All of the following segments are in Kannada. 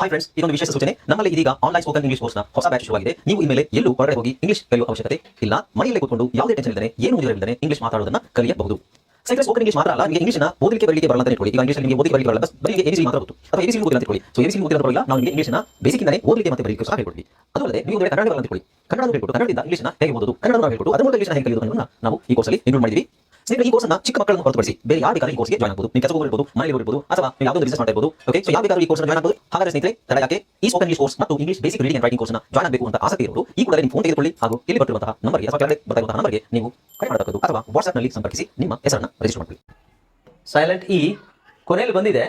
ಹಾಯ್ ಫ್ರೆಂಡ್ಸ್ ಇದೊಂದು ವಿಶೇಷ ಸೂಚನೆ. ನಮ್ಮಲ್ಲಿ ಇದೀಗ ಆನ್ಲೈನ್ ಸ್ಪೋಕನ್ ಇಂಗ್ಲಿಷ್ ಕೋರ್ಸ್ನ ಹೊಸ ಬ್ಯಾಚ್ ಶುರುವಾಗಿದೆ. ನೀವು ಇನ್ಮೇಲೆ ಎಲ್ಲೂ ಹೊರಗಡೆ ಹೋಗಿ ಇಂಗ್ಲಿಷ್ ಕಲಿಯುವ ಅವಶ್ಯಕತೆ ಇಲ್ಲ. ಮನೆಯಲ್ಲೇ ಕೂತ್ಕೊಂಡು ಯಾವುದೇ ಟೆನ್ಷನ್ ಇಲ್ಲದೆ, ಏನು ಮುಗಿದಿರಲಿಲ್ಲದೆ ಇಂಗ್ಲಿಷ್ ಮಾತಾಡೋದನ್ನ ಕಲಿಯಬಹುದು. ಸೈಕಲ್ ಸ್ಪೋಕನ್ ಇಂಗ್ಲಿಷ್ ಮಾತ್ರ ಅಲ್ಲ, ನಿಮಗೆ ಇಂಗ್ಲಿಷ್ನ ಓದಲಿಕ್ಕೆ ಬರಲಿಕ್ಕೆ ಬರಲ್ಲ ಅಂತ ಇಟ್ಕೊಳ್ಳಿ. ಈಗ ಇಂಗ್ಲಿಷ್ ನಿಮಗೆ ಓದಲಿಕ್ಕೆ ಬರಲ್ಲ ಬಸ್ ಬರೀ ಎಬಿಸಿ ಮಾತ್ರ ಗೊತ್ತು. ಅಥವಾ ಎಬಿಸಿ ಓದಿಲ್ಲ ಅಂತ ಇಟ್ಕೊಳ್ಳಿ. ಸೊ ಎಬಿಸಿ ಓದಿಲ್ಲ ಬರಲ್ಲ ನಾವು ನಿಮಗೆ ಇಂಗ್ಲಿಷ್ನ ಬೇಸಿಕ್ ಇಂದಲೇ ಓದಲಿಕ್ಕೆ ಮತ್ತೆ ಬರಲಿಕ್ಕೆ ಸಹ ಹೇಳ್ಕೊಡ್ತೀವಿ. ಅದು ಅಲ್ಲದೆ ನೀವು ಕನ್ನಡ ಬರಲ್ಲ ಅಂತ ಇಟ್ಕೊಳ್ಳಿ. ಕನ್ನಡ ಹೇಳ್ಕೊಟ್ಟು, ಕನ್ನಡದಿಂದ ಇಂಗ್ಲಿಷ್ನ ಹೇಗೆ ಓದೋದು? ಕನ್ನಡ ಹೇಳ್ಕೊಟ್ಟು, ಅದರ ಮೂಲಕ ಇಂಗ್ಲಿಷ್ನ ಹೇಗೆ ಕಲಿಯೋದು ನಾವು ಈ ಕೋರ್ಸಲ್ಲಿ ಇನ್ಕ್ಲೂಡ್ ಮಾಡಿದ್ವಿ. ಸ್ನೇಹಿತರೆ, ಈ ಕೋರ್ಸ್ನ ಚಿಕ್ಕ ಮಕ್ಕಳನ್ನು ಹೊರತುಪಡಿಸಿ ಬೇರೆ ಯಾರು ಬೇಕಾದ್ರೆ ಈ ಕೋರ್ಸ್ಗೆ ಜಾಯ್ನ್ ಆಗಬಹುದು ನೀವು ಕೆಲಸ ಇರಬಹುದು ಮನೆಯಲ್ಲಿ ಇರಬಹುದು ಅಥವಾ ನೀವು ಯಾವುದೋ ಬಿಸಿನೆಸ್ ಮಾಡ್ತಾ ಇರಬಹುದು ಓಕೆ ಸೊ ಯಾವ ಬೇಕಾದ್ರೂ ಈ ಕೋರ್ಸ್ ಜಾಯ್ನ್ ಆಗಬಹುದು ಹಾಗಾದ್ರೆ ಸ್ನೇಹಿತರೆ ತಡ ಯಾಕೆ? ಈ ಸ್ಪೋಕನ್ ಇಂಗ್ಲಿಷ್ ಕೋರ್ಸ್ ಮತ್ತು English basic reading and writing ಕೋರ್ಸ್ನ ಜಾಯ್ನ್ ಆಗಬೇಕು ಅಂತ ಆಸಕ್ತಿ ಇರೋದು ಈ ಕೂಡಲೇ ನಿಮ್ಮ ಫೋನ್ ತೆಗೆದುಕೊಳ್ಳಿ ಹಾಗೂ ಇಲ್ಲಿ ಬರ್ತಿರುವಂತಹ ನಂಬರ್ಗೆ ಅಥವಾ ಕೆಳಗಡೆ ಬರ್ತಾ ನಂಬರ್ಗೆ ನೀವು ಕರೆ ಮಾಡತಕ್ಕದ್ದು ಅಥವಾ ವಾಟ್ಸ್ಆಪ್ನಲ್ಲಿ ಸಂಪರ್ಕಿಸಿ ನಿಮ್ಮ ಹೆಸರನ್ನ ರಿಜಿಸ್ಟರ್ ಮಾಡ್ಕೊಳ್ಳಿ. ಸೈಲೆಂಟ್ ಇ ಕೊನೆಯಲ್ಲಿ ಬಂದಿದೆ.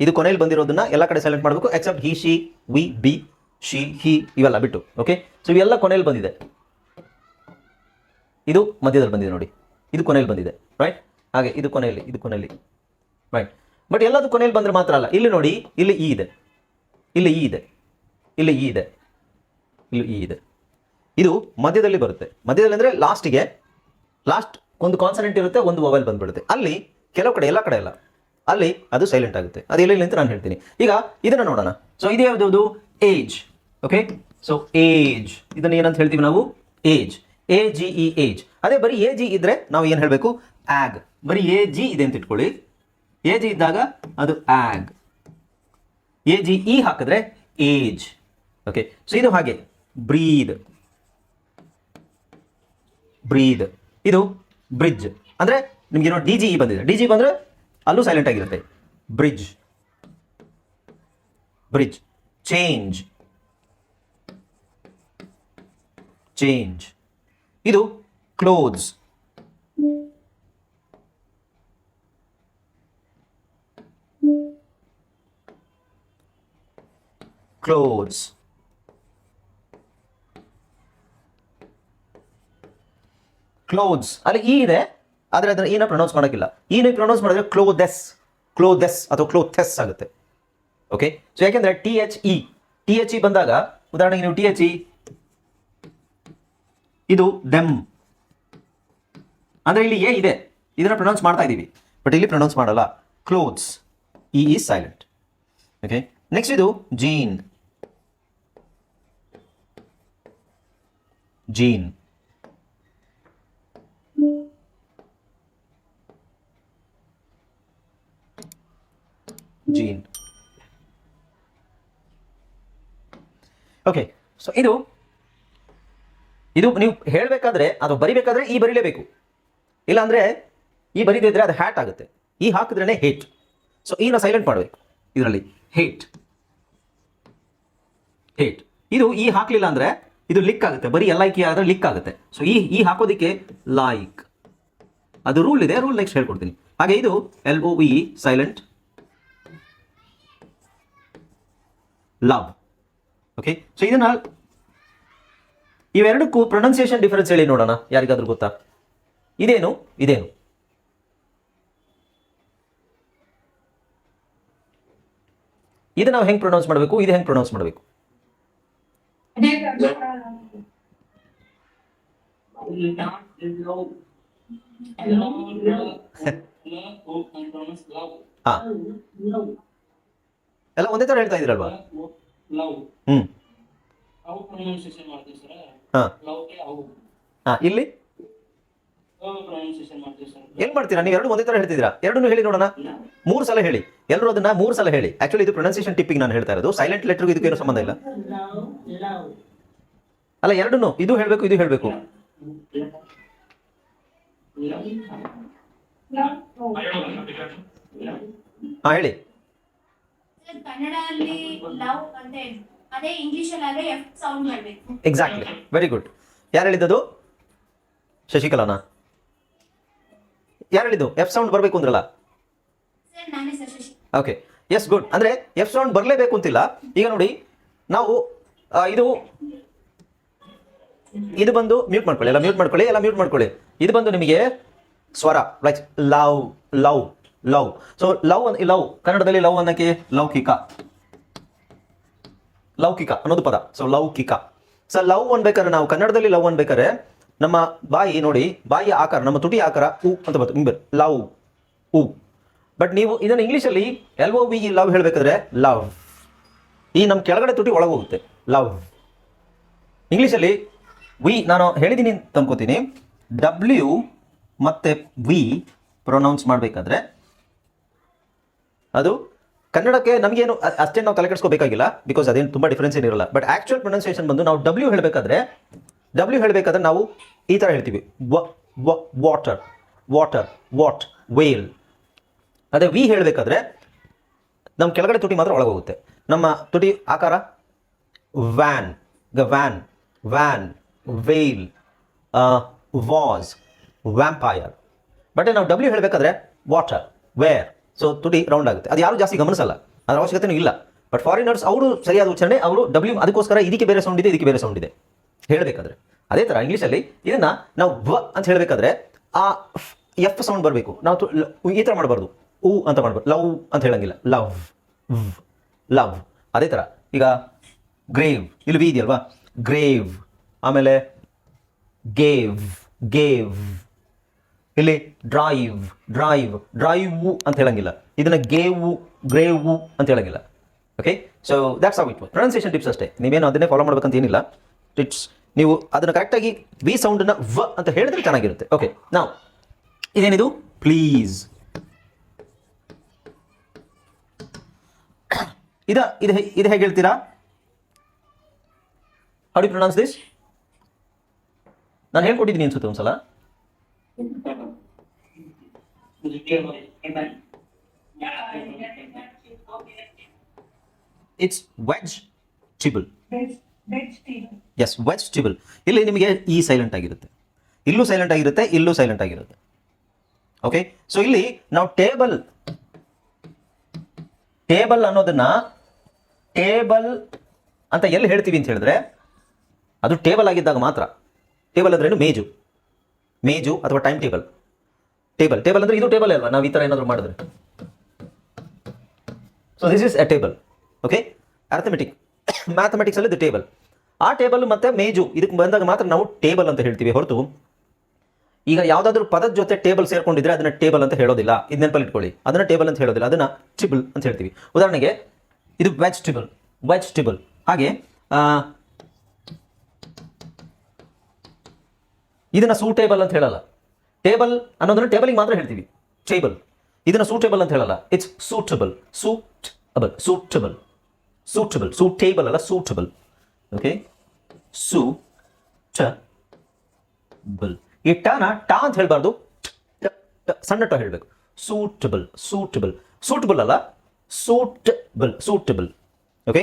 ಇದು ಕೊನೆಯಲ್ಲಿ ಬಂದಿರೋದನ್ನ ಎಲ್ಲ ಕಡೆ ಸೈಲೆಂಟ್ ಮಾಡಬೇಕು except he she we be she he ಇವೆಲ್ಲ ಬಿಟ್ಟು ಓಕೆ ಸೊ ಇವೆಲ್ಲ ಕೊನೆಯಲ್ಲಿ ಬಂದಿದೆ. ಇದು ಮಧ್ಯದಲ್ಲಿ ಬಂದಿದೆ ನೋಡಿ. ಇದು ಕೊನೆಯಲ್ಲಿ ಬಂದಿದೆ ರೈಟ್ ಹಾಗೆ ಇದು ಕೊನೆಯಲ್ಲಿ ಇದು ಕೊನೆಯಲ್ಲಿ ರೈಟ್ ಬಟ್ ಎಲ್ಲದು ಕೊನೆಯಲ್ಲಿ ಬಂದರೆ ಮಾತ್ರ ಅಲ್ಲ. ಇಲ್ಲಿ ನೋಡಿ, ಇಲ್ಲಿ ಈ ಇದೆ. ಇಲ್ಲಿ ಈ ಇದೆ. ಇಲ್ಲಿ ಈ ಇದೆ. ಇಲ್ಲಿ ಈ ಇದೆ. ಇದು ಮಧ್ಯದಲ್ಲಿ ಬರುತ್ತೆ. ಮಧ್ಯದಲ್ಲಿ ಅಂದರೆ ಲಾಸ್ಟಿಗೆ ಲಾಸ್ಟ್ ಒಂದು ಕಾನ್ಸನೆಂಟ್ ಇರುತ್ತೆ, ಒಂದು ಮೊಬೈಲ್ ಬಂದ್ಬಿಡುತ್ತೆ. ಅಲ್ಲಿ ಕೆಲವು ಕಡೆ, ಎಲ್ಲ ಕಡೆ ಇಲ್ಲ ಅಲ್ಲಿ ಅದು ಸೈಲೆಂಟ್ ಆಗುತ್ತೆ. ಅದು ಎಲ್ಲಿ ಅಂತ ನಾನು ಹೇಳ್ತೀನಿ. ಈಗ ಇದನ್ನು ನೋಡೋಣ. ಸೊ ಇದು ಯಾವುದು? ಏಜ್ ಓಕೆ ಸೊ ಏಜ್ ಇದನ್ನು ಏನಂತ ಹೇಳ್ತೀವಿ ನಾವು? Age A G E age ಅದೇ ಬರೀ ಎ ಜಿ ಇದ್ರೆ ನಾವು ಏನು ಹೇಳಬೇಕು? ಆಗ್ ಬರೀ ಎ ಜಿ ಇದೆ ಅಂತ ಇಟ್ಕೊಳ್ಳಿ. ಎ ಜಿ ಇದ್ದಾಗ ಅದು ಆಗ್ ಎ ಜಿ ಇ ಹಾಕಿದ್ರೆ ಏಜ್ ಓಕೆ ಸೊ ಇದು ಹಾಗೆ. ಬ್ರೀದ್ ಬ್ರೀದ್ ಇದು ಬ್ರಿಡ್ಜ್ ಅಂದ್ರೆ ನಿಮ್ಗೆ ಏನೋ ಡಿ ಜಿ ಇ ಬಂದಿದೆ. ಡಿ ಜಿ ಬಂದ್ರೆ ಅಲ್ಲೂ ಸೈಲೆಂಟ್ ಆಗಿರುತ್ತೆ. ಬ್ರಿಡ್ಜ್ ಬ್ರಿಡ್ಜ್ ಚೇಂಜ್ ಚೇಂಜ್ ಇದು ಕ್ಲೋತ್ಸ್ ಕ್ಲೋತ್ಸ್ ಕ್ಲೋತ್ಸ್ ಅಲ್ಲಿ ಈ ಇದೆ, ಆದರೆ ಅದನ್ನ ಈನ ಪ್ರೊನೌನ್ಸ್ ಮಾಡೋಕ್ಕಿಲ್ಲ. ಈನ ಪ್ರೊನೌನ್ಸ್ ಮಾಡಿದ್ರೆ ಕ್ಲೋದೆಸ್ ಕ್ಲೋದೆಸ್ ಅಥವಾ ಕ್ಲೋಥೆಸ್ ಆಗುತ್ತೆ. ಓಕೆ ಸೊ ಯಾಕೆಂದ್ರೆ T H E T H E ಬಂದಾಗ, ಉದಾಹರಣೆಗೆ ನೀವು ಟಿ ಎಚ್ ಇ ಇದು ದೆಮ್ ಅಂದ್ರೆ ಇಲ್ಲಿ ಎ ಇದೆ. ಇದನ್ನ ಪ್ರೊನೌನ್ಸ್ ಮಾಡ್ತಾ ಇದೀವಿ ಬಟ್ ಇಲ್ಲಿ ಪ್ರೊನೌನ್ಸ್ ಮಾಡಲ್ಲ. Clothes E is silent okay next ಇದು gene gene gene okay so ಇದು ಇದು ನೀವು ಹೇಳಬೇಕಾದ್ರೆ, ಅದು ಬರಿಬೇಕಾದ್ರೆ ಈ ಬರಿಲೇಬೇಕು. ಇಲ್ಲಾಂದ್ರೆ ಈ ಬರಿದಿದ್ರೆ ಅದು ಹ್ಯಾಟ್ ಆಗುತ್ತೆ. ಈ ಹಾಕಿದ್ರೇ ಹೇಟ್ ಸೊ ಈನ ಸೈಲೆಂಟ್ ಮಾಡಬೇಕು ಇದರಲ್ಲಿ ಹೇಟ್ ಹೇಟ್ ಇದು ಈ ಹಾಕಲಿಲ್ಲ ಅಂದ್ರೆ ಇದು ಲಿಕ್ ಆಗುತ್ತೆ. ಬರೀ ಎಲ್ ಐಕಿ ಆದ್ರೆ ಲಿಕ್ ಆಗುತ್ತೆ. ಸೊ ಈ ಈ ಹಾಕೋದಕ್ಕೆ ಲೈಕ್ ಅದು ರೂಲ್ ಇದೆ ರೂಲ್ ನೆಕ್ಸ್ಟ್ ಹೇಳ್ಕೊಡ್ತೀನಿ. ಹಾಗೆ ಇದು L O E silent love okay so ಇದನ್ನ ಇವೆರಡಕ್ಕೂ ಪ್ರೊನೌನ್ಸಿಯೇಷನ್ ಡಿಫರೆನ್ಸ್ ಹೇಳಿ ನೋಡೋಣ, ಯಾರಿಗಾದ್ರೂ ಗೊತ್ತಾ? ಇದೇನು? ಇದೇನು? ಇದು ನಾವು ಹೆಂಗ್ ಪ್ರೊನೌನ್ಸ್ ಮಾಡಬೇಕು? ಇದು ಹೆಂಗ್ ಪ್ರೊನೌನ್ಸ್ ಮಾಡಬೇಕು? ಎಲ್ಲ ಒಂದೇ ತರ ಹೇಳ್ತಾ ಇದ್ರಲ್ವಾ ಹ್ಮ್. ಇಲ್ಲಿ? ಏನ್ ಮಾಡ್ತೀರಾ? ನೀವು ಎರಡು ಒಂದೇ ತರ ಹೇಳ್ತಿದ್ದೀರಾ? ಎರಡನ್ನೂ ಹೇಳಿ ನೋಡೋಣ. ಮೂರು ಸಲ ಹೇಳಿ. ಎಲ್ಲರೂ ಅದನ್ನ ಮೂರು ಸಲ ಹೇಳಿ. ಆಕ್ಚುಲಿ ಇದು ಪ್ರೊನೌನ್ಸಿಯೇಷನ್ ಟಿಪ್ಪಿಗೆ ನಾನು ಹೇಳ್ತಾ ಇರೋದು. ಸೈಲೆಂಟ್ ಲೆಟರ್ ಇದಕ್ಕೆ ಏನು ಸಂಬಂಧ ಇಲ್ಲ. ಅಲ್ಲ ಎರಡನ್ನು. ಇದು ಹೇಳ್ಬೇಕು ಇದು ಹೇಳ್ಬೇಕು. ಹಾ ಹೇಳಿ. ಕನ್ನಡ ಅದೇ ಇಂಗ್ಲಿಷ್ ಅಲ್ಲಿ ಎಫ್ ಸೌಂಡ್ ಮಾಡಬೇಕು. ಎಕ್ಸಾಕ್ಟ್ಲಿ ವೆರಿ ಗುಡ್ ಯಾರು ಹೇಳಿದ್ದು ಶಶಿಕಲಾನಾ? ಯಾರು ಹೇಳಿದ್ದು? ಎಫ್ ಸೌಂಡ್ ಬರಬೇಕು ಅಂದ್ರಲ್ಲ? ಓಕೆ ಎಸ್ ಗುಡ್ ಅಂದರೆ ಎಫ್ ಸೌಂಡ್ ಬರಲೇಬೇಕು ಅಂತಿಲ್ಲ. ಈಗ ನೋಡಿ ನಾವು ಇದು ಇದು ಬಂದು ಮ್ಯೂಟ್ ಮಾಡ್ಕೊಳ್ಳಿ. ಎಲ್ಲ ಮ್ಯೂಟ್ ಮಾಡ್ಕೊಳ್ಳಿ ಎಲ್ಲ ಮ್ಯೂಟ್ ಮಾಡ್ಕೊಳ್ಳಿ. ಇದು ಬಂದು ನಿಮಗೆ ಸ್ವರ like love love love. So love love. ಕನ್ನಡದಲ್ಲಿ ಲವ್ ಅನ್ನಕ್ಕೆ ಲೌಕಿಕ. ಲೌಕಿಕ, ಅನ್ನೋದು ಪದ. ಸೊ ಲೌಕಿಕ. ಸೊ ಲವ್ ಅನ್ಬೇಕಾದ್ರೆ ನಾವು ಕನ್ನಡದಲ್ಲಿ ಲವ್ ಅನ್ಬೇಕಾದ್ರೆ ನಮ್ಮ ಬಾಯಿ ನೋಡಿ, ಬಾಯಿಯ ಆಕಾರ, ನಮ್ಮ ತುಟಿ ಆಕಾರ ಉ ಅಂತ ಬರ್ತದೆ. Love, uh. ಬಟ್ ನೀವು ಇದನ್ನು ಇಂಗ್ಲೀಷಲ್ಲಿ ಎಲ್ ಓ ವಿ ಲವ್ ಹೇಳಬೇಕಾದ್ರೆ ಲವ್. ಈ ನಮ್ಮ ಕೆಳಗಡೆ ತುಟಿ ಒಳಗೆ ಹೋಗುತ್ತೆ. ಲವ್. ಇಂಗ್ಲೀಷಲ್ಲಿ ವಿ ನಾನು ಹೇಳಿದ್ದೀನಿ ಅಂತ ಅನ್ಕೋತೀನಿ. ಡಬ್ಲ್ಯೂ ಮತ್ತು ವಿ ಪ್ರೊನೌನ್ಸ್ ಮಾಡಬೇಕಾದ್ರೆ ಅದು ಕನ್ನಡಕ್ಕೆ ನಮಗೇನು ಅಷ್ಟೇ ನಾವು ತಲೆ ಕೆಡಿಸ್ಕೋಬೇಕಾಗಿಲ್ಲ ಬಿಕಾಸ್ ಅದೇನು ತುಂಬ ಡಿಫ್ರೆನ್ಸ್ ಏನಿರಲ್ಲ. ಬಟ್ ಆ್ಯಕ್ಚುಯಲ್ ಪ್ರೊನೌನ್ಸಿಯೇಷನ್ ಬಂದು ನಾವು ಡಬ್ಲ್ಯೂ ಹೇಳಬೇಕಾದ್ರೆ ಡಬ್ಲ್ಯೂ ಹೇಳಬೇಕಾದ್ರೆ ನಾವು ಈ ಥರ ಹೇಳ್ತೀವಿ. ವಾಟರ್ ವಾಟರ್ ವಾಟ್ ವೇಲ್ ಅದೇ ವಿ ಹೇಳಬೇಕಾದ್ರೆ ನಮ್ಮ ಕೆಳಗಡೆ ತುಟಿ ಮಾತ್ರ ಒಳಗೆ ಹೋಗುತ್ತೆ ನಮ್ಮ ತುಟಿ ಆಕಾರ ವ್ಯಾನ್ ಗ van van whale was vampire but ನಾವು ಡಬ್ಲ್ಯೂ ಹೇಳಬೇಕಾದ್ರೆ ವಾಟರ್ ವೇರ್ ಸೊ ತುಟಿ ರೌಂಡ್ ಆಗುತ್ತೆ. ಅದು ಯಾರು ಜಾಸ್ತಿ ಗಮನಿಸಲ್ಲ. ಅದರ ಅವಶ್ಯಕತೆನೂ ಇಲ್ಲ. ಬಟ್ ಫಾರಿನರ್ಸ್ ಅವರು ಸರಿಯಾದ ಉಚ್ಚಾರಣೆ, ಅವರು ಡಬ್ಲ್ಯೂ ಅದಕ್ಕೋಸ್ಕರ ಇದಕ್ಕೆ ಬೇರೆ ಸೌಂಡ್ ಇದೆ, ಇದಕ್ಕೆ ಬೇರೆ ಸೌಂಡ್ ಇದೆ. ಹೇಳಬೇಕಾದ್ರೆ. ಅದೇ ಥರ ಇಂಗ್ಲೀಷಲ್ಲಿ ಇದನ್ನ ನಾವು ವ ಅಂತ ಹೇಳಬೇಕಾದ್ರೆ, ಆ ಎಫ್ ಸೌಂಡ್ ಬರಬೇಕು. ನಾವು ಈ ಥರ ಮಾಡಬಾರ್ದು. ಉ ಅಂತ ಮಾಡಬಾರ್ದು. ಲವ್ ಅಂತ ಹೇಳಂಗಿಲ್ಲ. Love love. ಅದೇ ಥರ ಈಗ ಗ್ರೇವ್, ಇಲ್ಲಿ ವಿ ಇದೆಯಲ್ವಾ? ಗ್ರೇವ್. ಆಮೇಲೆ ಗೇವ್ ಗೇವ್. ಇಲ್ಲಿ ಡ್ರೈವ್ ಡ್ರೈವ್ ಡ್ರೈವ್ ಅಂತ ಹೇಳಂಗಿಲ್ಲ. ಇದನ್ನ ಗೇವ್, ಗ್ರೇವ್ ಅಂತ ಹೇಳಂಗಿಲ್ಲ. Okay so that's how it pronunciation tips ಅಷ್ಟೇ. ನೀವೇನು ಅದನ್ನೇ ಫಾಲೋ ಮಾಡ್ಬೇಕಂತ ಏನಿಲ್ಲ. ಟಿಪ್ಸ್ ನೀವು ಅದನ್ನು ಕರೆಕ್ಟಾಗಿ ವಿ ಸೌಂಡನ್ನ ವ ಅಂತ ಹೇಳಿದ್ರೆ ಚೆನ್ನಾಗಿರುತ್ತೆ. ಓಕೆ ನಾವು ಇದೇನಿದು? ಪ್ಲೀಸ್ ಇದ, ಇದು ಇದು ಹೇಗೆ ಹೇಳ್ತೀರಾ? ಹೌ ಡಿ ಪ್ರೊನೌನ್ಸ್ ದಿಸ್ ನಾನು ಹೇಳ್ಕೊಟ್ಟಿದ್ದೀನಿ ಅನ್ಸುತ್ತೆ ಒಂದ್ಸಲ. It's vegetable is vegetable ಇಲ್ಲಿ ನಿಮಗೆ ಈ ಸೈಲೆಂಟ್ ಆಗಿರುತ್ತೆ. ಇಲ್ಲೂ ಸೈಲೆಂಟ್ ಆಗಿರುತ್ತೆ, ಇಲ್ಲೂ ಸೈಲೆಂಟ್ ಆಗಿರುತ್ತೆ. ಓಕೆ ಸೊ ಇಲ್ಲಿ ನಾವು ಟೇಬಲ್ ಟೇಬಲ್ ಅನ್ನೋದನ್ನ ಟೇಬಲ್ ಅಂತ ಎಲ್ಲಿ ಹೇಳ್ತೀವಿ ಅಂತ ಹೇಳಿದ್ರೆ, ಅದು ಟೇಬಲ್ ಆಗಿದ್ದಾಗ ಮಾತ್ರ. ಟೇಬಲ್ ಅಂದ್ರೇನು ಮೇಜು. ಮೇಜು ಅಥವಾ ಟೈಮ್ ಟೇಬಲ್ ಟೇಬಲ್ ಟೇಬಲ್ ಅಂದ್ರೆ ಇದು ಟೇಬಲ್ ಅಲ್ವಾ? ನಾವು ಈ ಥರ ಏನಾದರೂ ಮಾಡಿದ್ರೆ. So this is a table okay arithmetic mathematics ಅಲ್ಲಿ ಇದು ಟೇಬಲ್ ಆ ಟೇಬಲ್ ಮತ್ತೆ ಮೇಜು ಇದಕ್ಕೆ ಬಂದಾಗ ಮಾತ್ರ ನಾವು ಟೇಬಲ್ ಅಂತ ಹೇಳ್ತೀವಿ. ಹೊರತು, ಈಗ ಯಾವುದಾದ್ರೂ ಪದದ ಜೊತೆ ಟೇಬಲ್ ಸೇರ್ಕೊಂಡಿದ್ರೆ ಅದನ್ನ ಟೇಬಲ್ ಅಂತ ಹೇಳೋದಿಲ್ಲ. ಇದು ನೆನಪಲ್ಲಿ ಇಟ್ಕೊಳ್ಳಿ ಅದನ್ನ ಟೇಬಲ್ ಅಂತ ಹೇಳೋದಿಲ್ಲ. ಅದನ್ನ ಟ್ರಿಬಲ್ ಅಂತ ಹೇಳ್ತೀವಿ. ಉದಾಹರಣೆಗೆ, ಇದು ವೆಜ್ ಟೇಬಲ್ ವೆಜ್ ಟೇಬಲ್ ಹಾಗೆ ಇದನ್ನ ಸೂಟೇಬಲ್ ಅಂತ ಹೇಳಲ್ಲ. ಟೇಬಲ್ ಅನ್ನೋದನ್ನ ಟೇಬಲಿಗೆ ಮಾತ್ರ ಹೇಳ್ತೀವಿ. ಟೇಬಲ್. ಇದನ್ನು ಸೂಟೇಬಲ್ ಅಂತ ಹೇಳಲ್ಲ. It's suitable suitable. Suitable. Suitable. Suitable ಅಲ್ಲ, ಸೂಟಬಲ್. ಓಕೆ ಸೂ ಚ ಬಲ್ ಈ ಟನ ಟಾ ಅಂತ ಹೇಳಬಾರ್ದು. ಸಣ್ಣ ಟ ಹೇಳಬೇಕು. ಸೂಟಬಲ್. ಸೂಟಬಲ್. ಸೂಟಬಲ್ ಅಲ್ಲ, ಸೂಟಬಲ್. ಸೂಟಬಲ್. ಓಕೆ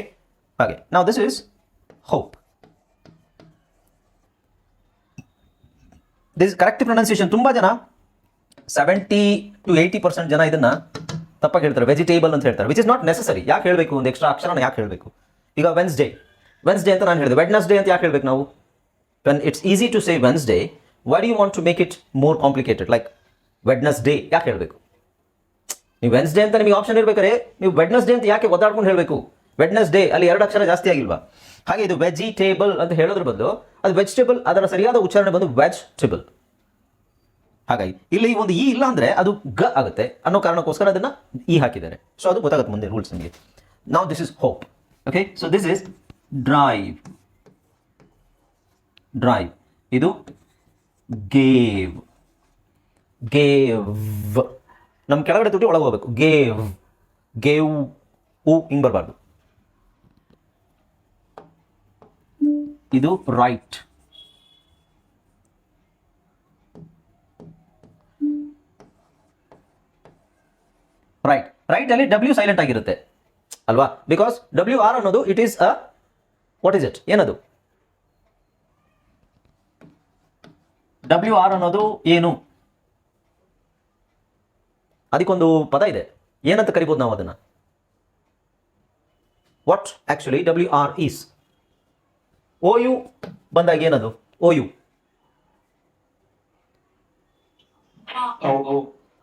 ಹಾಗೆ. ನಾವು this is hope this correct pronunciation ತುಂಬ ಜನ ಸೆವೆಂಟಿ ಟು ಏಯ್ಟಿ ಪರ್ಸೆಂಟ್ ಜನ ಇದನ್ನ ತಪ್ಪಾಗಿ ಹೇಳ್ತಾರೆ. ವೆಜಿಟೇಬಲ್ ಅಂತ ಹೇಳ್ತಾರೆ. ವಿಚ್ ಇಸ್ ನಾಟ್ ನೆಸಸರಿ ಯಾಕೆ ಹೇಳಬೇಕು? ಒಂದು ಎಕ್ಸ್ಟ್ರಾ ಅಕ್ಷರನ ಯಾಕೆ ಹೇಳಬೇಕು? ಈಗ ವೆನ್ಸ್ಡೇ ವೆನ್ಸ್ಡೇ ಅಂತ ನಾನು ಹೇಳಿದೆ. ವೆಡ್ನಸ್ಡೇ ಅಂತ ಯಾಕೆ ಹೇಳ್ಬೇಕು ನಾವು? When it's easy to say Wednesday why do you want to make it more complicated like Wednesday ಯಾಕೆ ಹೇಳಬೇಕು? ನೀವು ವೆನ್ಸ್ಡೇ ಅಂತ ನಿಮಗೆ ಆಪ್ಷನ್ ಇರ್ಬೇಕಾದ್ರೆ, ನೀವು ವೆಡ್ನಸ್ಡೇ ಅಂತ ಯಾಕೆ ಒದ್ದಾಡ್ಕೊಂಡು ಹೇಳಬೇಕು? ವೆಡ್ನಸ್ಡೇ ಅಲ್ಲಿ ಎರಡು ಅಕ್ಷರ ಜಾಸ್ತಿ ಆಗಿಲ್ವಾ? ಹಾಗೆ ಇದು ವೆಜಿಟೇಬಲ್ ಅಂತ ಹೇಳೋದ್ರ ಬದಲು ಅದು ವೆಜಿಟೇಬಲ್ ಅದರ ಸರಿಯಾದ ಉಚ್ಚಾರಣೆ ಬಂದು ವೆಜಿಟೇಬಲ್ ಹಾಗಾಗಿ ಇಲ್ಲಿ ಒಂದು ಇ ಇಲ್ಲ ಅಂದ್ರೆ ಅದು ಗ ಆಗುತ್ತೆ. ಅನ್ನೋ ಕಾರಣಕ್ಕೋಸ್ಕರ ಅದನ್ನ ಇ ಹಾಕಿದ್ದಾರೆ. ಸೊ ಅದು ಗೊತ್ತಾಗುತ್ತೆ ಮುಂದೆ ರೂಲ್ಸ್ ನಿಮಗೆ. ನಾವು this is hope okay so this is drive drive ಇದು ಗೇವ್ ಗೇವ್ ನಮ್ಮ ಕೆಳಗಡೆ ತುಟಿ ಒಳಗೆ ಹೋಗ್ಬೇಕು ಗೇವ್ ಗೇವ್ ಉ ಹಿಂಗ್ ಬರಬಾರ್ದು. ಇದು ರೈಟ್ ರೈಟ್ ರೈಟ್ ಅಲ್ಲಿ ಡಬ್ಲ್ಯೂ ಸೈಲೆಂಟ್ ಆಗಿರುತ್ತೆ. ಅಲ್ವಾ? ಬಿಕಾಸ್ ಡಬ್ಲ್ಯೂ ಆರ್ ಅನ್ನೋದು it is a what is it ಏನದು? ಡಬ್ಲ್ಯೂ ಆರ್ ಅನ್ನೋದು ಏನು? ಅದಕ್ಕೊಂದು ಪದ ಇದೆ. ಏನಂತ ಕರಿಬೋದು ನಾವು ಅದನ್ನ? What actually W R is O U ಬಂದಾಗ ಏನದು? ಓ ಯು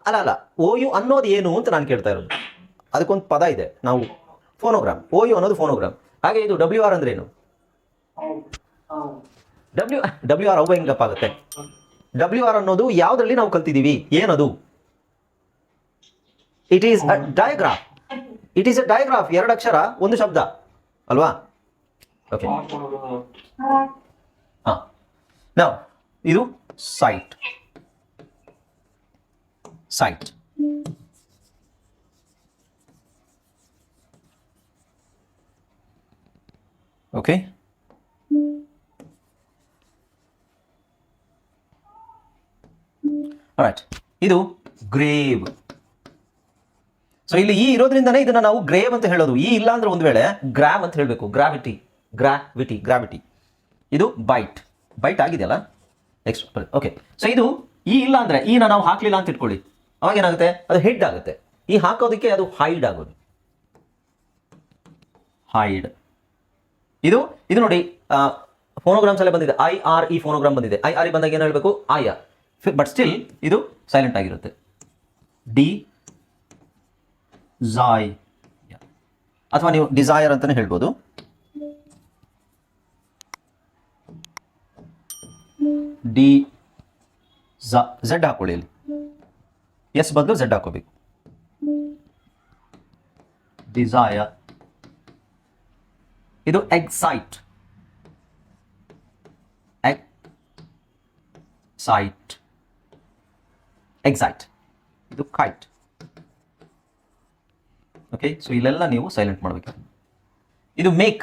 ಅಲ್ಲ ಅಲ್ಲ ಓ ಯು ಅನ್ನೋದು ಏನು ಅಂತ ನಾನು ಕೇಳ್ತಾ ಇರೋದು. ಅದಕ್ಕೊಂದು ಪದ ಇದೆ. ನಾವು ಫೋನೋಗ್ರಾಮ್. ಓ ಯು ಅನ್ನೋದು ಫೋನೋಗ್ರಾಮ್. ಹಾಗೆ ಇದು ಡಬ್ಲ್ಯೂ ಆರ್ ಅಂದ್ರೆ ಏನು? ಡಬ್ಲ್ಯೂ ಡಬ್ಲ್ಯೂ ಆರ್ ಅವ ಹೆಂಗಪ್ಪ ಆಗುತ್ತೆ? ಡಬ್ಲ್ಯೂ ಆರ್ ಅನ್ನೋದು ಯಾವ್ದ್ರಲ್ಲಿ ನಾವು ಕಲ್ತಿದ್ದೀವಿ? ಏನದು? It is a digraph it is a digraph ಎರಡು ಅಕ್ಷರ ಒಂದು ಶಬ್ದ. ಅಲ್ವಾ? ಓಕೆ ಹಾ. ನಾವು ಇದು ಸೈಟ್ ಸೈಟ್ ಓಕೆ ರೈಟ್ ಇದು ಗ್ರೇವ್ ಸೊ ಇಲ್ಲಿ ಈ ಇರೋದ್ರಿಂದನೇ ಇದನ್ನ ನಾವು ಗ್ರೇವ್ ಅಂತ ಹೇಳೋದು. ಈ ಇಲ್ಲ ಒಂದ್ ಒಂದು ವೇಳೆ ಗ್ರಾಮ್ ಅಂತ ಹೇಳಬೇಕು. ಗ್ರಾವಿಟಿ ಗ್ರಾವಿಟಿ ಗ್ರಾವಿಟಿ ಇದು ಬೈಟ್ ಬೈಟ್ ಆಗಿದೆಯಲ್ಲ? ನೆಕ್ಸ್ಟ್ ಓಕೆ ಸೊ ಇದು ಈ ಇಲ್ಲ ಅಂದ್ರೆ ಈನ ನಾವು ಹಾಕ್ಲಿಲ್ಲ ಅಂತ ಇಟ್ಕೊಳ್ಳಿ. ಅವಾಗ ಏನಾಗುತ್ತೆ? ಅದು ಹೆಡ್ ಆಗುತ್ತೆ. ಈ ಹಾಕೋದಕ್ಕೆ ಅದು ಹೈಡ್ ಆಗೋದು. ಹೈಡ್ ಇದು ಇದು ನೋಡಿ ಫೋನೋಗ್ರಾಮ್ಸ್ ಎಲ್ಲ ಬಂದಿದೆ. ಐ ಆರ್ ಇ ಫೋನೋಗ್ರಾಮ್ ಬಂದಿದೆ. ಐ ಆರ್ ಇ ಬಂದಾಗ ಏನು ಹೇಳಬೇಕು? ಐ ಆರ್ ಬಟ್ ಸ್ಟಿಲ್ ಇದು ಸೈಲೆಂಟ್ ಆಗಿರುತ್ತೆ. ಡಿ ಝಾಯ್ ಅಥವಾ ನೀವು ಡಿಸೈರ್ ಅಂತಾನೆ ಹೇಳ್ಬೋದು. ಡಿ ಝೆಡ್ ಹಾಕೊಳ್ಳಿ ಇಲ್ಲಿ. ಎಸ್ ಬದಲು ಝೆಡ್ ಹಾಕೋಬೇಕು. ಡಿಸೈರ್ ಇದು ಎಕ್ಸೈಟ್ ಎಕ್ಸೈಟ್ ಎಕ್ಸೈಟ್ ಇದು ಕೈಟ್ ಓಕೆ ಸೊ ಇಲ್ಲೆಲ್ಲ ನೀವು ಸೈಲೆಂಟ್ ಮಾಡಬೇಕು. ಇದು ಮೇಕ್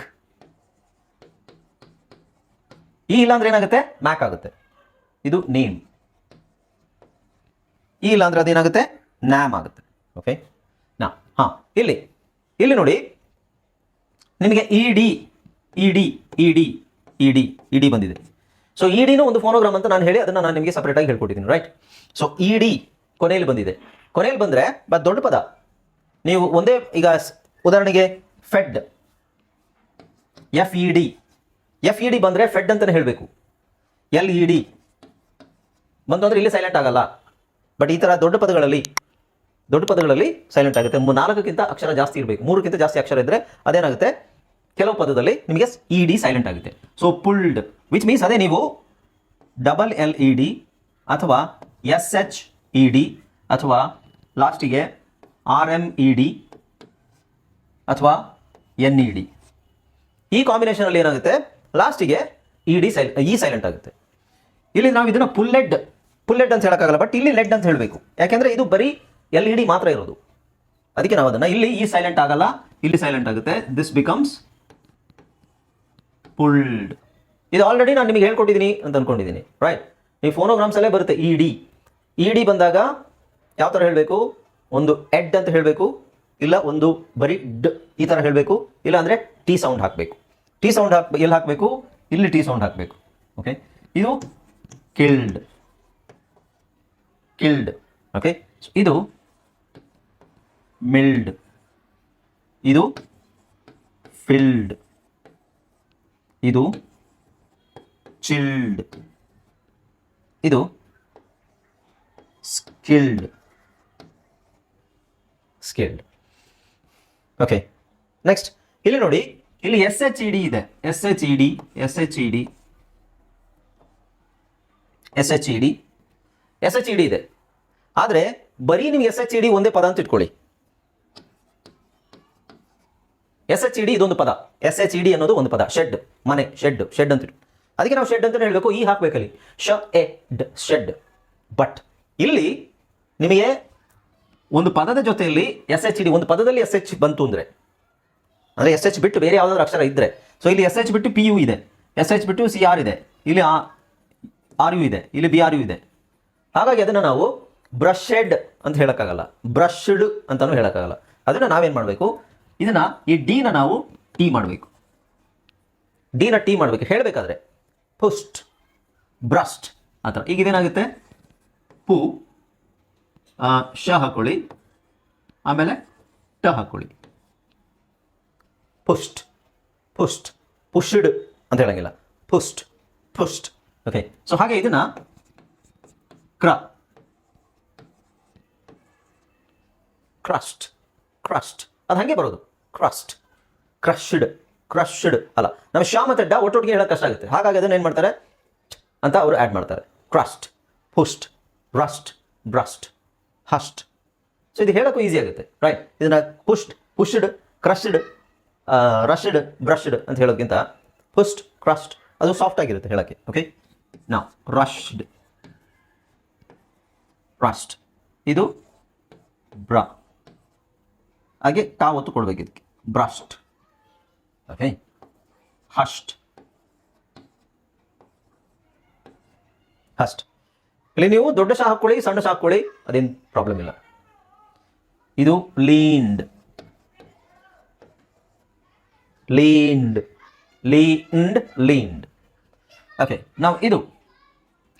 ಈ ಇಲ್ಲಾಂದ್ರೆ ಏನಾಗುತ್ತೆ? ಮ್ಯಾಕ್ ಆಗುತ್ತೆ. ಇದು ನೇಮ್. ಈ ಇಲ್ಲ ಅಂದ್ರೆ ಅದೇನಾಗುತ್ತೆ? ನ್ಯಾಮ್ ಆಗುತ್ತೆ. ಓಕೆ ನಾ ಹಾ, ಇಲ್ಲಿ ಇಲ್ಲಿ ನೋಡಿ. ನಿಮಗೆ E D E D E D E D E D ಬಂದಿದೆ. ಸೊ ಇ ಡಿನೂ ಒಂದು ಫೋನೋಗ್ರಾಮ್ ಅಂತ ನಾನು ಹೇಳಿ, ಅದನ್ನ ನಾನು ನಿಮಗೆ ಆಗಿ ಹೇಳ್ಕೊಟ್ಟಿದ್ದೀನಿ ರೈಟ್ ಸೊ ಇ ಡಿ ಕೊನೆಯಲ್ಲಿ ಬಂದಿದೆ. ಕೊನೆಯಲ್ಲಿ ಬಂದ್ರೆ ಬಟ್ ದೊಡ್ಡ ಪದ. ನೀವು ಒಂದೇ, ಈಗ ಉದಾಹರಣೆಗೆ fed F E D F E D ಬಂದರೆ ಫೆಡ್ ಅಂತಲೇ ಹೇಳಬೇಕು. ಎಲ್ ಇ ಡಿ ಬಂತು ಅಂದರೆ ಇಲ್ಲಿ ಸೈಲೆಂಟ್ ಆಗಲ್ಲ. ಬಟ್ ಈ ಥರ ದೊಡ್ಡ ಪದಗಳಲ್ಲಿ ದೊಡ್ಡ ಪದಗಳಲ್ಲಿ ಸೈಲೆಂಟ್ ಆಗುತ್ತೆ. ನಾಲ್ಕಕ್ಕಿಂತ ಅಕ್ಷರ ಜಾಸ್ತಿ ಇರಬೇಕು. ಮೂರಕ್ಕಿಂತ ಜಾಸ್ತಿ ಅಕ್ಷರ ಇದ್ದರೆ ಅದೇನಾಗುತ್ತೆ? ಕೆಲವು ಪದದಲ್ಲಿ ನಿಮಗೆ ಇ ಡಿ ಸೈಲೆಂಟ್ ಆಗುತ್ತೆ. ಸೊ ಪುಲ್ಡ್ ವಿಚ್ ಮೀನ್ಸ್ ಅದೇ ನೀವು ಡಬಲ್ ಎಲ್ ಇ ಡಿ ಅಥವಾ ಎಸ್ ಎಚ್ ಇ ಡಿ ಅಥವಾ ಲಾಸ್ಟಿಗೆ ಆರ್ ಎಂ ಇ ಡಿ ಅಥವಾ ಎನ್ ಇ ಡಿ ಈ ಕಾಂಬಿನೇಷನಲ್ಲಿ ಏನಾಗುತ್ತೆ? ಲಾಸ್ಟಿಗೆ ಇ ಡಿ ಸೈಲ್ ಇ ಸೈಲೆಂಟ್ ಆಗುತ್ತೆ. ಇಲ್ಲಿ ನಾವು ಇದನ್ನ ಪುಲ್ಲೆಡ್ ಪುಲ್ಲೆಡ್ ಅಂತ ಹೇಳೋಕ್ಕಾಗಲ್ಲ ಬಟ್ ಇಲ್ಲಿ ಲೆಡ್ ಅಂತ ಹೇಳಬೇಕು. ಯಾಕೆಂದ್ರೆ ಇದು ಬರೀ ಎಲ್ ಇ ಡಿ ಮಾತ್ರ ಇರೋದು. ಅದಕ್ಕೆ ನಾವು ಅದನ್ನು, ಇಲ್ಲಿ ಈ ಸೈಲೆಂಟ್ ಆಗಲ್ಲ, ಇಲ್ಲಿ ಸೈಲೆಂಟ್ ಆಗುತ್ತೆ. ದಿಸ್ ಬಿಕಮ್ಸ್ ಪುಲ್ಡ್ ಇದು ಆಲ್ರೆಡಿ ನಾನು ನಿಮಗೆ ಹೇಳ್ಕೊಟ್ಟಿದ್ದೀನಿ ಅಂತ ಅಂದ್ಕೊಂಡಿದ್ದೀನಿ ರೈಟ್ ಈ ಫೋನೋಗ್ರಾಮ್ಸ್ ಅಲ್ಲೇ ಬರುತ್ತೆ ಇ ಡಿ ಇ ಡಿ ಬಂದಾಗ ಯಾವ ಥರ ಹೇಳಬೇಕು? ಒಂದು ಎಡ್ ಅಂತ ಹೇಳಬೇಕು, ಇಲ್ಲ ಒಂದು ಬರೀ ಡ್ ಈ ಥರ ಹೇಳಬೇಕು, ಇಲ್ಲ ಅಂದರೆ ಟಿ ಸೌಂಡ್ ಹಾಕಬೇಕು. ಟಿ ಸೌಂಡ್ ಹಾಕ್, ಎಲ್ಲಿ ಹಾಕಬೇಕು? ಇಲ್ಲಿ ಟಿ ಸೌಂಡ್ ಹಾಕಬೇಕು ಓಕೆ ಇದು ಕಿಲ್ಡ್ ಕಿಲ್ಡ್ ಓಕೆ ಇದು ಮಿಲ್ಡ್ ಇದು ಫಿಲ್ಡ್ ಇದು ಚಿಲ್ಡ್ ಇದು ಸ್ಕಿಲ್ಡ್ ಸ್ಕಿಲ್ಡ್ ಓಕೆ ನೆಕ್ಸ್ಟ್ ಇಲ್ಲಿ ನೋಡಿ, ಇಲ್ಲಿ ಎಸ್ ಎಚ್ ಇ ಡಿ ಇದೆ. S H E D S H E D S H E D S H E D ಇದೆ. ಆದರೆ ಬರೀ ನಿಮ್ಗೆ ಎಸ್ ಎಚ್ ಇ ಡಿ ಒಂದೇ ಪದ ಅಂತ ಇಟ್ಕೊಳ್ಳಿ. ಎಸ್ ಎಚ್ ಇ ಡಿ ಇದೊಂದು ಪದ. ಎಸ್ ಎಚ್ ಇ ಡಿ ಅನ್ನೋದು ಒಂದು ಪದ. ಶೆಡ್, ಮನೆ, ಶೆಡ್ ಶೆಡ್ ಅಂತ ಅದಕ್ಕೆ ನಾವು ಶೆಡ್ ಅಂತ ಹೇಳಬೇಕು. ಈ ಹಾಕ್ಬೇಕಲ್ಲಿ. ಶ, ಎ, ಡ್, ಶೆಡ್, ಬಟ್. ಇಲ್ಲಿ ನಿಮಗೆ ಒಂದು ಪದದ ಜೊತೆಯಲ್ಲಿ ಎಸ್ ಎಚ್ ಡಿ ಒಂದು ಪದದಲ್ಲಿ ಎಸ್ ಎಚ್ ಬಂತು ಅಂದರೆ ಅಂದರೆ ಎಸ್ ಎಚ್ ಬಿಟ್ಟು ಬೇರೆ ಯಾವುದಾದ್ರು ಅಕ್ಷರ ಇದ್ದರೆ ಸೊ ಇಲ್ಲಿ ಎಸ್ ಎಚ್ ಬಿಟ್ಟು ಪಿ ಯು ಇದೆ. ಎಸ್ ಎಚ್ ಬಿಟ್ಟು ಸಿ ಆರ್ ಇದೆ. ಇಲ್ಲಿ ಆರ್ ಯು ಇದೆ. ಇಲ್ಲಿ ಬಿ ಆರ್ ಯು ಇದೆ. ಹಾಗಾಗಿ ಅದನ್ನು ನಾವು ಬ್ರಷೆಡ್ ಅಂತ ಹೇಳೋಕ್ಕಾಗಲ್ಲ. ಬ್ರಷ್ಡ್ ಅಂತಲೂ ಹೇಳೋಕ್ಕಾಗಲ್ಲ. ಅದನ್ನ ನಾವೇನು ಮಾಡಬೇಕು? ಇದನ್ನ ಈ ಡಿನ ನಾವು ಟಿ ಮಾಡಬೇಕು. ಡಿನ ಟಿ ಮಾಡಬೇಕು. ಹೇಳಬೇಕಾದ್ರೆ ಪುಸ್ಟ್ ಬ್ರಸ್ಟ್ ಆ ಥರ ಈಗ ಇದೇನಾಗುತ್ತೆ? ಪು ಶ ಹಾಕೊಳ್ಳಿ. ಆಮೇಲೆ ಟ ಹಾಕೊಳ್ಳಿ. ಪುಸ್ಟ್ ಪುಸ್ಟ್ ಪುಷ್ಡ್ ಅಂತ ಹೇಳಂಗಿಲ್ಲ. ಪುಸ್ಟ್ ಪುಸ್ಟ್ ಓಕೆ ಸೊ ಹಾಗೆ ಇದನ್ನ ಕ್ರ. Crust crust. ಅದು ಹಾಗೆ ಬರೋದು. ಕ್ರಸ್ಟ್, ಕ್ರಶ್ಡ್ ಕ್ರಶ್ಡ್ ಅಲ್ಲ. ನಮ್ಮ ಶ್ಯಾಮ ಮತ್ತೆ ಡ ಒಟ್ಟೊಟ್ಟಿಗೆ ಹೇಳೋಕೆ ಕಷ್ಟ ಆಗುತ್ತೆ. ಹಾಗಾಗಿ ಅದನ್ನು ಏನು ಮಾಡ್ತಾರೆ? ಅಂತ ಅವರು ಆ್ಯಡ್ ಮಾಡ್ತಾರೆ. Crushed, pushed, rushed brushed hushed. So ಇದು ಹೇಳೋಕ್ಕೂ ಈಸಿ ಆಗುತ್ತೆ ರೈಟ್ ಇದನ್ನು pushed, pushed, crushed rushed brushed ಅಂತ ಹೇಳೋಕ್ಕಿಂತ ಪುಸ್ಟ್, ಕ್ರಸ್ಟ್, ಅದು ಸಾಫ್ಟ್ ಆಗಿರುತ್ತೆ ಹೇಳೋಕ್ಕೆ ಓಕೆ ನಾವು ರಶ್ಡ್. ರಸ್ಟ್ ಇದು ಬ್ರಾ ಹಾಗೆ ತಾ ಕೊಡ್ಬೇಕು ಇದಕ್ಕೆ. ಬ್ರಸ್ಟ್ ಓಕೆ ಹಸ್ಟ್ ಹಸ್ಟ್ ಇಲ್ಲಿ ನೀವು ದೊಡ್ಡ ಶಾ ಹಾಕೊಳ್ಳಿ ಸಣ್ಣ ಶಾ ಹಾಕೊಳ್ಳಿ ಅದೇನು ಪ್ರಾಬ್ಲಮ್ ಇಲ್ಲ. ಇದು ಲೀಂಡ್ ಲೀಂಡ್ ಲೀಂಡ್ ಲೀಂಡ್ ಓಕೆ ನಾವು ಇದು.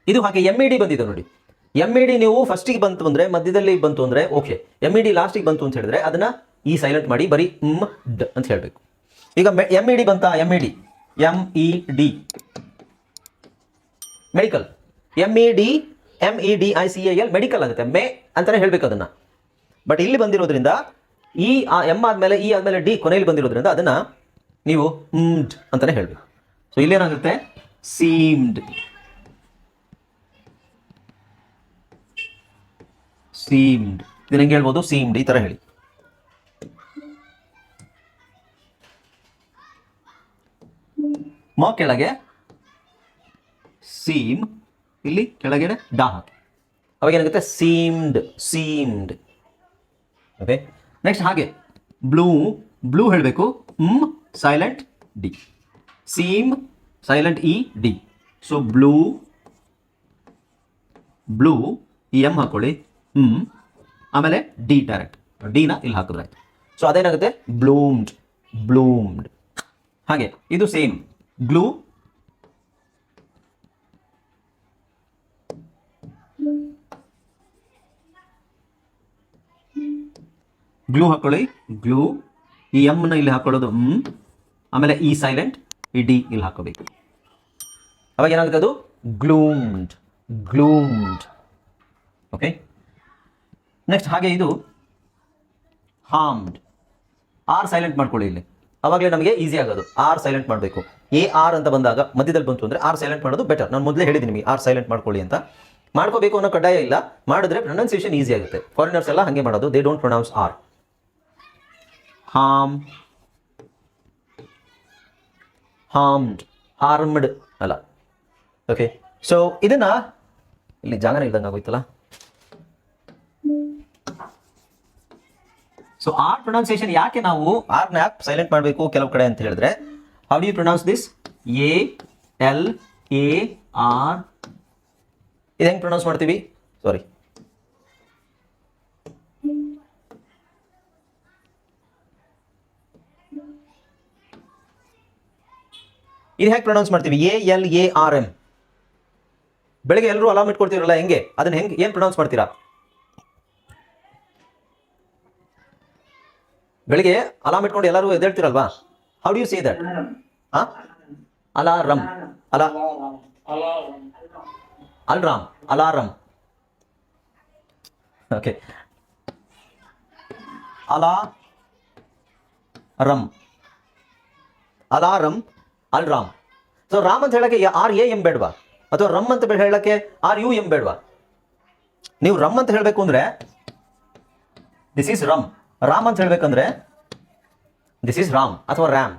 ಇದು ಹಾಗೆ ಎಂ ಇ ಡಿ ಬಂದಿದೆ ನೋಡಿ. ಎಂ ಇ ಡಿ ನೀವು ಫಸ್ಟಿಗೆ ಬಂತು ಅಂದರೆ, ಮಧ್ಯದಲ್ಲಿ ಬಂತು ಅಂದರೆ ಓಕೆ ಎಂ ಇ ಡಿ ಲಾಸ್ಟಿಗೆ ಬಂತು ಅಂತ ಹೇಳಿದ್ರೆ, ಅದನ್ನ ಈ ಸೈಲೆಂಟ್ ಮಾಡಿ, ಬರೀ ಮ್, ಡ್ ಅಂತ ಹೇಳಬೇಕು. ಈಗ ಎಂ ಇ ಡಿ ಬಂತಾ? M E D M E D medical M E D M E D I C L medical ಆಗುತ್ತೆ. ಮೆ ಅಂತಲೇ ಹೇಳ್ಬೇಕು ಅದನ್ನ. ಬಟ್ ಇಲ್ಲಿ ಬಂದಿರೋದ್ರಿಂದ, ಈ, ಆ ಎಂ ಆದ್ಮೇಲೆ, ಈ ಆದ್ಮೇಲೆ ಡಿ ಕೊನೆಯಲ್ಲಿ ಬಂದಿರೋದ್ರಿಂದ ಅದನ್ನ ನೀವು ಮ್ಡ್ ಅಂತಲೇ ಹೇಳಬೇಕು. ಸೊ ಇಲ್ಲೇನಾಗುತ್ತೆ ಸೀಮ್ಡ್ ಸೀಮ್ಡ್ ಇದನ್ನ ಹೆಂಗೆ ಹೇಳ್ಬೋದು ಸೀಮ್ಡ್ ಈ ತರ ಹೇಳಿ. ಮಾ ಕೆಳಗೆ ಸೀಮ್ ಇಲ್ಲಿ ಕೆಳಗಡೆ ಡಾ ಹಾಕಿ ಅವಾಗ ಏನಾಗುತ್ತೆ? ಸೀಮ್ಡ್ ಸೀಮ್ಡ್ ಓಕೆ ನೆಕ್ಸ್ಟ್ ಹಾಗೆ ಬ್ಲೂ ಬ್ಲೂ ಹೇಳಬೇಕು. M silent D seem silent E D so blue blue ಈ ಎಂ ಹಾಕೊಳ್ಳಿ. ಹ್ಮ್. ಆಮೇಲೆ ಡಿ ಡೈರೆಕ್ಟ್ ಡಿನ ಇಲ್ಲಿ ಹಾಕಿದ್ರಾಯ್ತು ಸೊ ಅದೇನಾಗುತ್ತೆ ಬ್ಲೂಮ್ಡ್ ಬ್ಲೂಮ್ಡ್ ಹಾಗೆ, ಇದು ಸೇಮ್ ಗ್ಲೂ ಗ್ಲೂ ಹಾಕೊಳ್ಳಿ. ಗ್ಲೂ ಈ ಎಮ್ನ ಇಲ್ಲಿ ಹಾಕೊಳ್ಳೋದು, ಹ್ಮ್. ಆಮೇಲೆ ಈ ಸೈಲೆಂಟ್ ಈ ಡಿ ಇಲ್ಲಿ ಹಾಕೋಬೇಕು ಅವಾಗ ಏನಾಗುತ್ತೆ ಅದು? ಗ್ಲೂಮ್ಡ್ ಗ್ಲೂಮ್ಡ್ ಓಕೆ ನೆಕ್ಸ್ಟ್ ಹಾಗೆ ಇದು ಹಾಮ್ಡ್ ಆರ್ ಸೈಲೆಂಟ್ ಮಾಡ್ಕೊಳ್ಳಿ ಇಲ್ಲಿ. ಅವಾಗಲೇ ನಮಗೆ ಈಸಿ ಆಗೋದು. ಆರ್ ಸೈಲೆಂಟ್ ಮಾಡಬೇಕು. ಎ ಆರ್ ಅಂತ ಬಂದಾಗ ಮಧ್ಯದಲ್ಲಿ ಬಂತು ಅಂದರೆ ಆರ್ ಸೈಲೆಂಟ್ ಮಾಡೋದು ಬೆಟರ್ ನಾನು ಮೊದಲೇ ಹೇಳಿದ್ದೀನಿ ನಿಮಗೆ ಆರ್ ಸೈಲೆಂಟ್ ಮಾಡ್ಕೊಳ್ಳಿ ಅಂತ. ಮಾಡ್ಕೋಬೇಕು ಅನ್ನೋ ಕಡ್ಡಾಯ ಇಲ್ಲ. ಮಾಡಿದ್ರೆ ಪ್ರೊನೌನ್ಸಿಯೇಷನ್ ಈಸಿ ಆಗುತ್ತೆ. ಫಾರಿನರ್ಸ್ ಎಲ್ಲ ಹಾಗೆ ಮಾಡೋದು. They don't pronounce R harm harmed harmed ಅಲ್ಲ. ಓಕೆ ಸೊ ಇದನ್ನ ಇಲ್ಲಿ ಜಾಗನೇ ಇಲ್ದಂಗೆ ಆಗೋಯ್ತಲ್ಲ? ಸೊ ಆರ್ ಪ್ರೊನೌನ್ಸಿಯೇಷನ್ ಯಾಕೆ ನಾವು ಆರ್ನ ಯಾಕೆ ಸೈಲೆಂಟ್ ಮಾಡಬೇಕು ಕೆಲವು ಕಡೆ ಅಂತ ಹೇಳಿದ್ರೆ? How do you pronounce this A L A R ಇದು ಹೆಂಗೆ ಪ್ರೊನೌನ್ಸ್ ಮಾಡ್ತೀವಿ? ಸಾರಿ ಇದು ಹೇಗೆ ಪ್ರೊನೌನ್ಸ್ ಮಾಡ್ತೀವಿ? A L A R M ಬೆಳಗ್ಗೆ ಎಲ್ಲರೂ ಅಲಾರ್ಮ್ ಇಟ್ಕೊಡ್ತೀರಲ್ಲ ಹೆಂಗೆ? ಅದನ್ನ ಹೆಂಗೆ ಏನು ಪ್ರೊನೌನ್ಸ್ ಮಾಡ್ತೀರಾ? ಬೆಳಿಗ್ಗೆ ಅಲಾರ್ಮ್ ಇಟ್ಕೊಂಡು ಎಲ್ಲರೂ ಎದ್ದೇಳ್ತಿರಲ್ವಾ? How do you say that ಹಾ ಅಲಾರಂ ಅಲ. Alarm alarm okay alarm alarm alarm so Ram ಅಂತ ಹೇಳಕ್ಕೆ ಆರ್ ಎ ಎಂ ಬೇಡವಾ? ಅಥವಾ ರಮ್ ಅಂತ ಹೇಳಕ್ಕೆ ಆರ್ ಯು ಎಂ ಬೇಡವಾ? ನೀವು ರಮ್ ಅಂತ ಹೇಳಬೇಕು ಅಂದ್ರೆ ದಿಸ್ ಈಸ್ ರಮ್ ರಾಮ್ ಅಂತ ಹೇಳ್ಬೇಕಂದ್ರೆ ದಿಸ್ ಈಸ್ ರಾಮ್ ಅಥವಾ ರ್ಯಾಮ್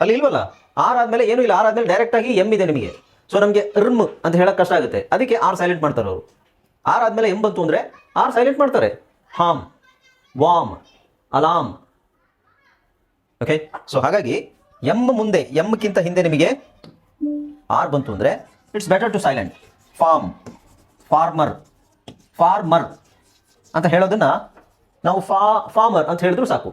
ಅಲ್ಲಿ ಇಲ್ವಲ್ಲ? ಆರ್ ಆದ್ಮೇಲೆ ಏನು ಇಲ್ಲ. ಆರ್ ಆದ್ಮೇಲೆ ಡೈರೆಕ್ಟ್ ಆಗಿ ಎಂ ಇದೆ ನಿಮಗೆ. ಸೊ ನಮಗೆ ರ್ಮ್ ಅಂತ ಹೇಳಕ್ ಕಷ್ಟ ಆಗುತ್ತೆ. ಅದಕ್ಕೆ ಆರ್ ಸೈಲೆಂಟ್ ಮಾಡ್ತಾರೆ ಅವರು. ಆರ್ ಆದ್ಮೇಲೆ ಎಂ ಬಂತು ಅಂದ್ರೆ ಆರ್ ಸೈಲೆಂಟ್ ಮಾಡ್ತಾರೆ. Harm, warm, alarm. Okay so ಹಾಗಾಗಿ ಎಂ ಮುಂದೆ ಎಮ್ಗಿಂತ ಹಿಂದೆ ನಿಮಗೆ ಆರ್ ಬಂತು ಅಂದ್ರೆ it's better to silent farm farmer farmer ಅಂತ ಹೇಳೋದನ್ನ ನಾವು ಫಾ ಫಾರ್ಮರ್ ಅಂತ ಹೇಳಿದ್ರು ಸಾಕು.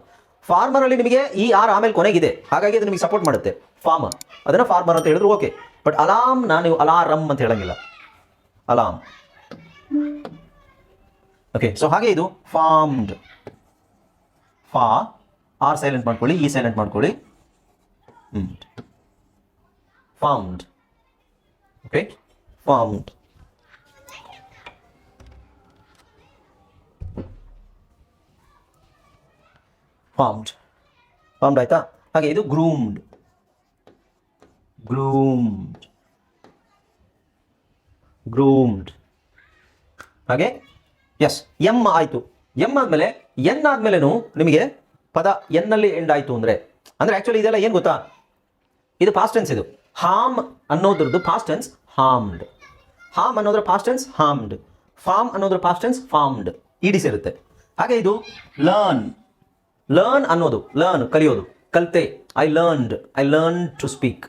ಫಾರ್ಮರ್ ಅಲ್ಲಿ ನಿಮಗೆ ಈ ಆರ್ ಆಮೇಲೆ ಕೊನೆಗಿದೆ. ಹಾಗಾಗಿ ಅದು ನಿಮಗೆ ಸಪೋರ್ಟ್ ಮಾಡುತ್ತೆ. ಫಾರ್ಮರ್ ಅದನ್ನ ಫಾರ್ಮರ್ ಅಂತ ಹೇಳಿದ್ರು ಓಕೆ ಬಟ್ ಅಲಾರ್ಮ್ನ ನೀವು ಅಲಾರಂ ಅಂತ ಹೇಳಂಗಿಲ್ಲ. ಅಲಾರ್ಮ್ ಓಕೆ ಸೊ ಹಾಗೆ ಇದು ಫಾರ್ಮ್ಡ್ ಫಾ ಆರ್ ಸೈಲೆಂಟ್ ಮಾಡ್ಕೊಳ್ಳಿ ಈ ಸೈಲೆಂಟ್ ಮಾಡ್ಕೊಳ್ಳಿ. Farmed okay farmed farmed farmed ಆಯ್ತಾ? ಹಾಗೆ ಇದು ಗ್ರೂಮ್ಡ್ ಗ್ರೂಮ್ಡ್ ಗ್ರೂಮ್ಡ್ ಹಾಗೆ? ಎಸ್ ಎಂ ಆಯಿತು. ಎಂ ಆದಮೇಲೆ ಎನ್ ಆದಮೇಲೆನೂ ನಿಮಗೆ ಪದ ಎನ್ನಲ್ಲಿ ಎಂಡ್ ಆಯಿತು ಅಂದರೆ ಅಂದರೆ ಆ್ಯಕ್ಚುಲಿ ಇದೆಲ್ಲ ಏನು ಗೊತ್ತಾ? ಇದು ಪಾಸ್ಟ್ ಟೆನ್ಸ್ ಇದು. ಹಾಮ್ ಅನ್ನೋದ್ರದ್ದು ಪಾಸ್ಟ್ ಟೆನ್ಸ್ ಹಾಮ್ಡ್ ಹಾಮ್ ಅನ್ನೋದ್ರ ಪಾಸ್ಟ್ ಟೆನ್ಸ್ ಹಾಮ್ಡ್ ಫಾರ್ಮ್ ಅನ್ನೋದ್ರ ಪಾಸ್ಟ್ ಟೆನ್ಸ್ ಫಾರ್ಮ್ಡ್ ಇಡಿಸಿರುತ್ತೆ ಹಾಗೆ ಇದು ಲರ್ನ್ ಲರ್ನ್ ಅನ್ನೋದು ಲರ್ನ್ ಕಲಿಯೋದು. ಕಲ್ತೆ I learned I learn to speak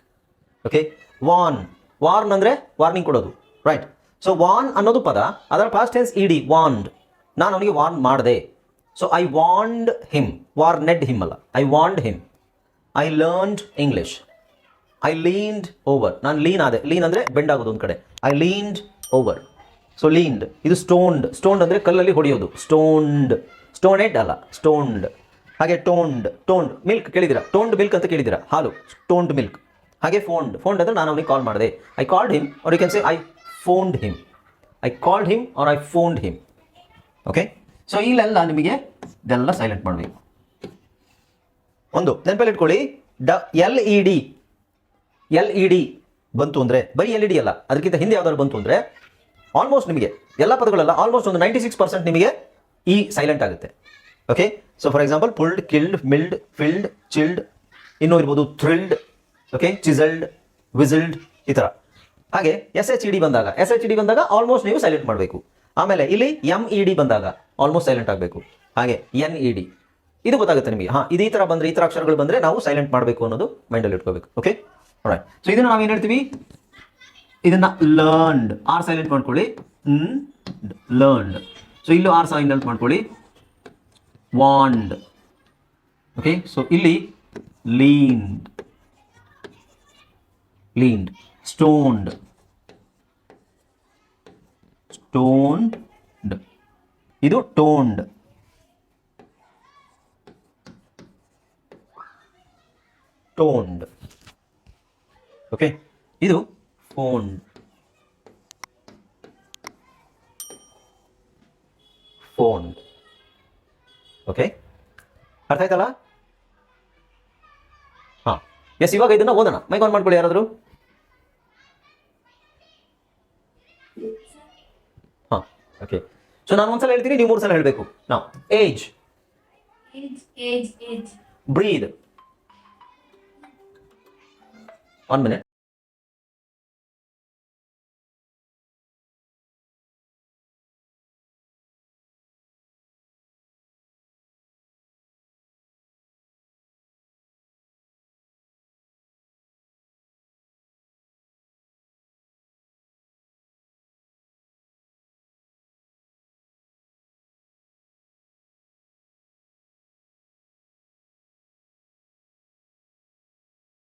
okay warn warn ಅಂದರೆ ವಾರ್ನಿಂಗ್ ಕೊಡೋದು. ರೈಟ್ ಸೊ ವಾನ್ ಅನ್ನೋದು ಪದ, ಅದರ ಫಾಸ್ಟ್ ಟೆನ್ಸ್ ಇಡಿ ವಾನ್ಡ್ ನಾನು ಅವನಿಗೆ ವಾರ್ನ್ ಮಾಡಿದೆ. So I warned him warned him ಅಲ್ಲ. I warned him I learned English I leaned over ನಾನು ಲೀನ್ ಆದೆ. ಲೀನ್ ಅಂದರೆ ಬೆಂಡ್ ಆಗೋದು ಒಂದು ಕಡೆ. I leaned over so leaned ಇದು ಸ್ಟೋನ್ಡ್ ಸ್ಟೋನ್ಡ್ ಅಂದರೆ ಕಲ್ಲಲ್ಲಿ ಹೊಡೆಯೋದು. ಸ್ಟೋನ್ಡ್ ಎಡ್ ಅಲ್ಲ. ಸ್ಟೋನ್ಡ್ ಹಾಗೆ ಟೋಂಡ್ ಟೋಂಡ್ ಮಿಲ್ಕ್ ಕೇಳಿದಿರಾ ಟೋಂಡ್ ಮಿಲ್ಕ್ ಅಂತ ಕೇಳಿದಿರಾ ಹಾಲು ಟೋಂಡ್ ಮಿಲ್ಕ್ ಹಾಗೆ ಫೋನ್ಡ್ ಫೋನ್ಡ್ ಅಂದರೆ ನಾನು ಅವನಿಗೆ ಕಾಲ್ ಮಾಡಿದೆ. I called him or you can say I phoned him I called him or I phoned him okay so ಇಲ್ಲೆಲ್ಲ ನಿಮಗೆ ಇದೆಲ್ಲ ಸೈಲೆಂಟ್ ಮಾಡಬೇಕು. ಒಂದು, ನೆನಪಲ್ಲಿ ಇಟ್ಕೊಳ್ಳಿ. ಡ, L E D. L E D ಬಂತು ಅಂದರೆ, ಬರೀ ಎಲ್ ಇ ಡಿ ಅಲ್ಲ, ಅದಕ್ಕಿಂತ ಹಿಂದೆ ಯಾವ್ದಾದ್ರು ಬಂತು ಅಂದರೆ ಆಲ್ಮೋಸ್ಟ್ ನಿಮಗೆ, ಎಲ್ಲ ಪದಗಳೆಲ್ಲ ಆಲ್ಮೋಸ್ಟ್ ಒಂದು ನೈಂಟಿ ಸಿಕ್ಸ್ ಪರ್ಸೆಂಟ್ ನಿಮಗೆ ಈ ಸೈಲೆಂಟ್ ಆಗುತ್ತೆ. Okay so for example pulled killed mild filled chilled ಇನ್ನೂ ಇರ್ಬೋದು ಥ್ರಿಲ್ಡ್ ಓಕೆ ಚಿಸಲ್ಡ್ ವಿಸಲ್ಡ್ ಈ ಥರ ಹಾಗೆ ಎಸ್ ಎಚ್ ಇ ಡಿ ಬಂದಾಗ ಎಸ್ ಎಚ್ ಡಿ ಬಂದಾಗ ಆಲ್ಮೋಸ್ಟ್ ನೀವು ಸೈಲೆಂಟ್ ಮಾಡಬೇಕು. ಆಮೇಲೆ ಇಲ್ಲಿ ಎಂ ಇ ಡಿ ಬಂದಾಗ ಆಲ್ಮೋಸ್ಟ್ ಸೈಲೆಂಟ್ ಆಗಬೇಕು. ಹಾಗೆ ಎನ್ ಇ ಡಿ ಇದು ಗೊತ್ತಾಗುತ್ತೆ ನಿಮಗೆ. ಹಾಂ, ಇದೇ ಥರ ಬಂದರೆ, ಈ ಥರ ಅಕ್ಷರಗಳು ಬಂದರೆ ನಾವು ಸೈಲೆಂಟ್ ಮಾಡಬೇಕು ಅನ್ನೋದು ಮೈಂಡಲ್ಲಿ ಇಟ್ಕೋಬೇಕು. ಓಕೆ ಸೊ ಇದನ್ನ ಏನು ಹೇಳ್ತೀವಿ? ಇದನ್ನ ಲರ್ನ್ಡ್ ಆರ್ ಸೈಲೆಂಟ್ ಮಾಡ್ಕೊಳ್ಳಿ. ಲರ್ನ್ಡ್ ಸೊ ಇಲ್ಲೂ ಆರ್ ಸೈಲೆಂಟ್ ಮಾಡ್ಕೊಳ್ಳಿ. ವಾಂಡ್ ಓಕೆ ಸೊ ಇಲ್ಲಿ ಲೀನ್ಡ್ ಲೀನ್ಡ್ ಸ್ಟೋನ್ಡ್ ಸ್ಟೋನ್ಡ್ ಇದು ಟೋನ್ಡ್ ಟೋನ್ಡ್ ಓಕೆ ಇದು ಫೋನ್ಡ್ ಫೋನ್ ಓಕೆ ಅರ್ಥ ಆಯ್ತಲ್ಲ? ಹಾಂ. ಎಸ್ ಇವಾಗ ಇದನ್ನ ಓದೋಣ. ಮೈಕ್ ಆನ್ ಮಾಡ್ಕೊಳ್ಳಿ ಯಾರಾದರೂ. ಹಾಂ ಓಕೆ ಸೊ ನಾನು ಒಂದ್ಸಲ ಹೇಳ್ತೀನಿ ನೀವು ಮೂರು ಸಲ ಹೇಳಬೇಕು ನಾವು ಏಜ್ ಬ್ರೀದ್ ಒನ್ ಮಿನಿಟ್